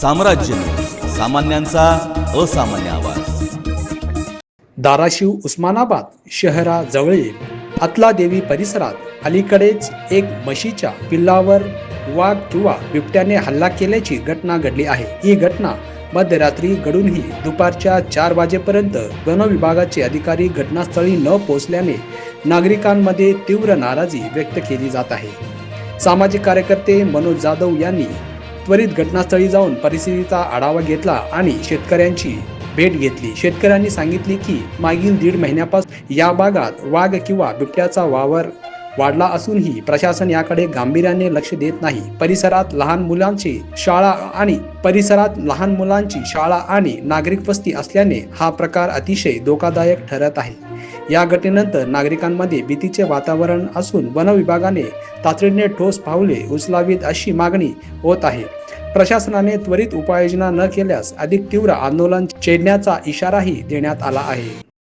साम्राज्य सामान्यांचा असामान्य आवाज. धाराशिव उस्मानाबाद शहराजवळील अतलादेवी परिसरात अलीकडेच एक म्हशीच्या पिल्लावर वाघ किंवा बिबट्याने हल्ला केल्याची घटना घडली आहे. ही घटना मध्यरात्री घडूनही दुपारच्या चार वाजेपर्यंत वन विभागाचे अधिकारी घटनास्थळी न पोहोचल्याने नागरिकांमध्ये तीव्र नाराजी व्यक्त केली जात आहे. सामाजिक कार्यकर्ते मनोज जाधव यांनी त्वरित घटनास्थळी जाऊन परिस्थितीचा आढावा घेतला आणि शेतकऱ्यांची भेट घेतली. शेतकऱ्यांनी सांगितले की मागील दीड महिन्यापासून या भागात वाघ किंवा बिबट्याचा वावर वाढला असूनही प्रशासन याकडे गांभीर्याने लक्ष देत नाही. परिसरात लहान मुलांची शाळा आणि परिसरात लहान मुलांची शाळा आणि नागरिक वस्ती असल्याने हा प्रकार अतिशय धोकादायक ठरत आहे. या घटनेनंतर नागरिकांमध्ये भीतीचे वातावरण असून वन विभागाने तातडीने ठोस पावले उचलावीत अशी मागणी होत आहे. प्रशासनाने त्वरित उपाययोजना न केल्यास अधिक तीव्र आंदोलन छेडण्याचा इशाराही देण्यात आला आहे.